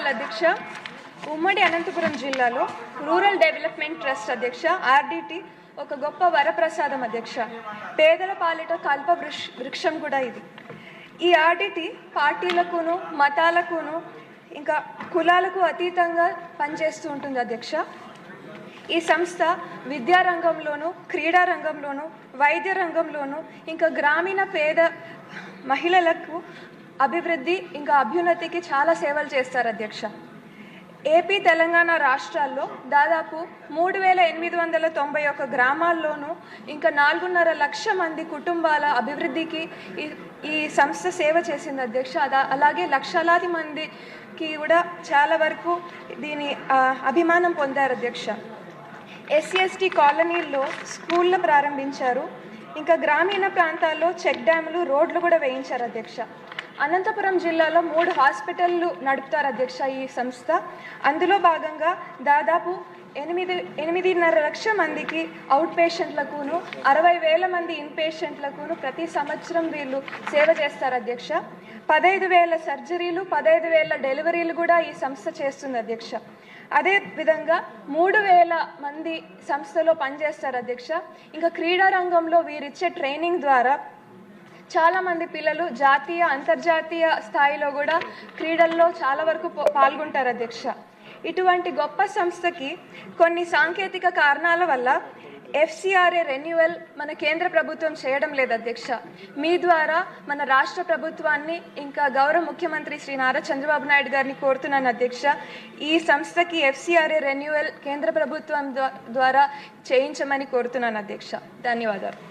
ధన్యవాదాలు అధ్యక్ష ఉమ్మడి అనంతపురం జిల్లాలో రూరల్ డెవలప్మెంట్ ట్రస్ట్ అధ్యక్ష ఆర్డిటి ఒక గొప్ప వరప్రసాదం అధ్యక్ష. పేదల పాలిట కల్ప వృక్ష వృక్షం కూడా ఇది. ఈ ఆర్డిటి పార్టీలకును మతాలకును ఇంకా కులాలకు అతీతంగా పనిచేస్తూ ఉంటుంది అధ్యక్ష. ఈ సంస్థ విద్యారంగంలోనూ క్రీడా రంగంలోనూ వైద్య రంగంలోను ఇంకా గ్రామీణ పేద మహిళలకు అభివృద్ధి ఇంకా అభ్యున్నతికి చాలా సేవలు చేస్తారు అధ్యక్ష. ఏపీ తెలంగాణ రాష్ట్రాల్లో దాదాపు మూడు వేల ఎనిమిది వందల తొంభై ఒక గ్రామాల్లోనూ ఇంకా నాలుగున్నర లక్ష మంది కుటుంబాల అభివృద్ధికి ఈ ఈ సంస్థ సేవ చేసింది అధ్యక్ష. అదా అలాగే లక్షలాది మందికి కూడా చాలా వరకు దీని అభిమానం పొందారు అధ్యక్ష. ఎస్సీఎస్టీ కాలనీల్లో స్కూళ్ళు ప్రారంభించారు. ఇంకా గ్రామీణ ప్రాంతాల్లో చెక్ డ్యాములు రోడ్లు కూడా వేయించారు అధ్యక్ష. అనంతపురం జిల్లాలో మూడు హాస్పిటళ్ళు నడుపుతారు అధ్యక్ష ఈ సంస్థ. అందులో భాగంగా దాదాపు ఎనిమిది ఎనిమిదిన్నర లక్ష మందికి అవుట్ పేషెంట్లకును అరవై వేల మంది ఇన్ పేషెంట్లకును ప్రతి సంవత్సరం వీళ్ళు సేవ చేస్తారు అధ్యక్ష. పదహైదు వేల సర్జరీలు పదహైదు వేల డెలివరీలు కూడా ఈ సంస్థ చేస్తుంది అధ్యక్ష. అదే విధంగా మూడు వేల మంది సంస్థలో పనిచేస్తారు అధ్యక్ష. ఇంకా క్రీడా రంగంలో వీరిచ్చే ట్రైనింగ్ ద్వారా చాలా మంది పిల్లలు జాతీయ అంతర్జాతీయ స్థాయిలో కూడా క్రీడల్లో చాలా వరకు పాల్గొంటారు అధ్యక్ష. ఇటువంటి గొప్ప సంస్థకి కొన్ని సాంకేతిక కారణాల వల్ల ఎఫ్సిఆర్ఏ రెన్యువల్ మన కేంద్ర ప్రభుత్వం చేయడం లేదు అధ్యక్ష. మీ ద్వారా మన రాష్ట్ర ప్రభుత్వాన్ని ఇంకా గౌరవ ముఖ్యమంత్రి శ్రీ నారా చంద్రబాబు నాయుడు గారిని కోరుతున్నాను అధ్యక్ష. ఈ సంస్థకి ఎఫ్సిఆర్ఏ రెన్యువల్ కేంద్ర ప్రభుత్వం ద్వారా చేయించమని కోరుతున్నాను అధ్యక్ష. ధన్యవాదాలు.